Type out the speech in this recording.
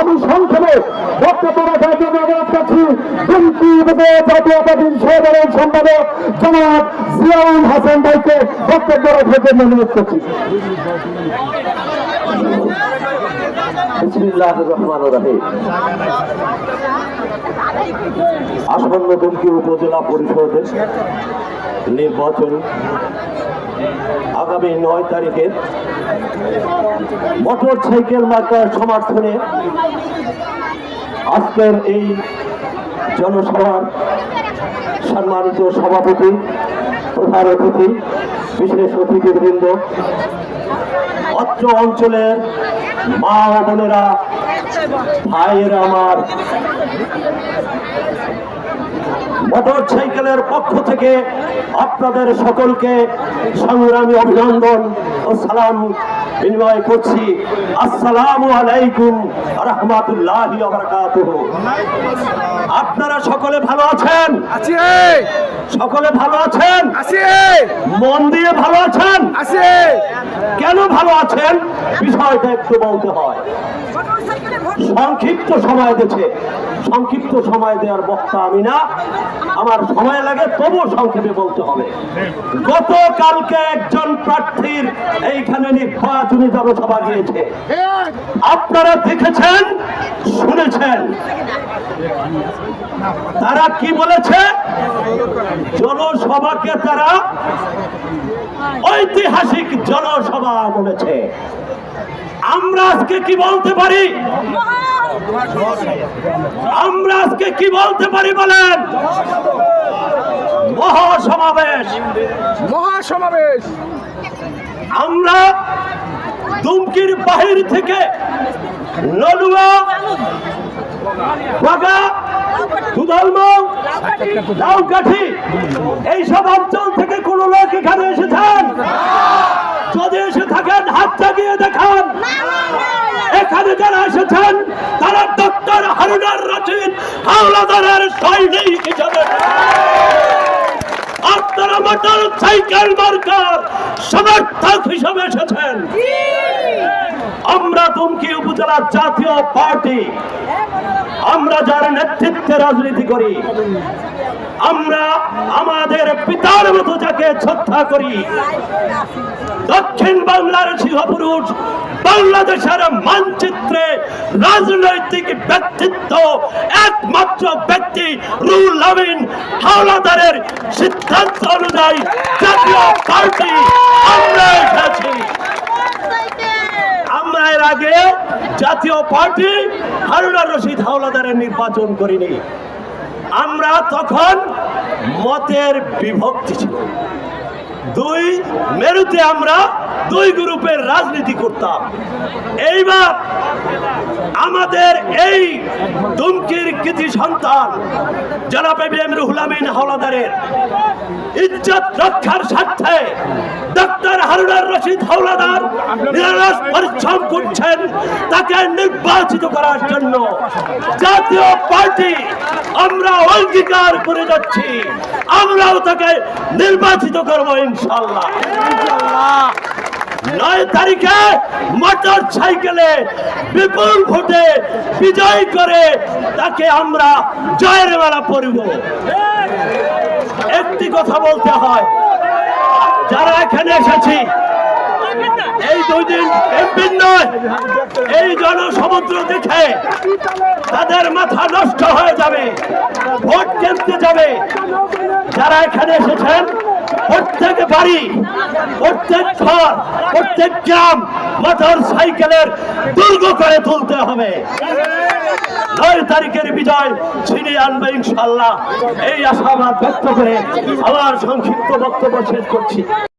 আমি সংক্ষেপে বক্তব্য রাখার জন্য অনুরোধ করছি জাতীয়তাবাদী সহদলের সম্পাদক জনাব জিয়াউল হাসান ভাইকে বক্তব্য রাখার জন্য অনুরোধ করছি। আসন্ন দুমকি উপজেলা পরিষদের নির্বাচন আগামী নয় তারিখে মোটর সাইকেল মার্কার সমর্থনে আজকের এই জনসভার সম্মানিত সভাপতি, প্রধান অতিথি, বিশেষ অতিথিবৃন্দ, অত্র অঞ্চলের মা বোনেরা, ভাইয়েরা আমার মোটর সাইকেলের পক্ষ থেকে আপনাদের সকলকে সংগ্রামী অভিনন্দন ও সালাম বিনিময় করছি। আসসালামু আলাইকুম রহমাতুল্লাহ আপনারা সকলে ভালো আছেন? আছি। সকলে ভালো আছেন? আছি। মন দিয়ে ভালো আছেন? আছি। কেন ভালো আছেন? বিষয়টা একটু বলতে হয়। সংক্ষিপ্ত সময় দিয়েছে সংক্ষিপ্ত সময় দেওয়ার বক্তা আমি না। আমার সময় লাগে, তবুও সংক্ষেপে বলতে হবে। গতকালকে একজন প্রার্থীর এইখানে নির্বাচনী জনসভা গিয়েছে। আপনারা দেখেছেন? শুনেছেন? তারা কি বলেছে? জনসভাকে তারা ঐতিহাসিক জনসভা বলেছে। আমরা আজকে কি বলতে পারি? আমরা আজকে কি বলতে পারি বলেন? মহাসমাবেশ। মহাসমাবেশ। আমরা দুমকির বাহির থেকে নলুয়া বাগা লাউকাঠি এইসব অঞ্চল থেকে কোন লোক এখানে এসেছেন? যদি এসে থাকেন হাত জাগিয়ে দেখান এখানে যারা এসেছেন তারা ডক্টর হারুনার রচিত হাওলাদারের সৈনিক হিসাবে। আপনারা মোটর সাইকেল মার্কার সমর্থক হিসাবে এসেছেন। আমরা দুমকি উপজেলার জাতীয় পার্টি। আমরা যার নেতৃত্বে রাজনীতি করি, আমরা আমাদের পিতার মতো যাকে শ্রদ্ধা করি। দক্ষিণ বাংলার সিংহপুরুষ, বাংলাদেশের মানচিত্রে রাজনৈতিক ব্যক্তিত্ব, একমাত্র ব্যক্তি রুল আমিন হাওলাদারের সিদ্ধান্ত অনুযায়ী জাতীয় পার্টি আমরা এসেছি এর আগে জাতীয় পার্টি হারুনার রশিদ হাওলাদারের নির্বাচন করিনি। আমরা তখন মতের বিভক্তি ছিল দুই মেরুতে আমরা দুই গ্রুপের রাজনীতি করতাম। এইবার আমাদের এই দুমকির কৃতি সন্তান জনাব এম রুহুল আমিন হাওলাদারের ইজ্জত রক্ষার স্বার্থে ডক্টর হারুনার রশিদ হাওলাদার নিরলস পরিশ্রম করছেন, তাকে নির্বাচিত করার জন্য জাতীয় পার্টি আমরা অঙ্গীকার করে যাচ্ছি। আমরাও তাকে নির্বাচিত করব ইনশাল্লাহ নয় তারিখে মোটর সাইকেলে বিপুল ভোটে বিজয় করে তাকে আমরা জয়ের মেলা পড়ব একটি কথা বলতে হয়, যারা এখানে এসেছি, এই দুই দিন একদিন নয়, এই জনসমুদ্র দেখে তাদের মাথা নষ্ট হয়ে যাবে, ভোট কেন্দ্রে যাবে? যারা এখানে এসেছেন বাড়ি, প্রত্যেক ঘর, প্রত্যেক গ্রাম মোটর সাইকেলের দুর্গ করে তুলতে হবে। নয় তারিখের বিজয় ছিনিয়ে আনবে ইনশাল্লাহ এই আশাবাদ ব্যক্ত করে আমার সংক্ষিপ্ত বক্তব্য শেষ করছি।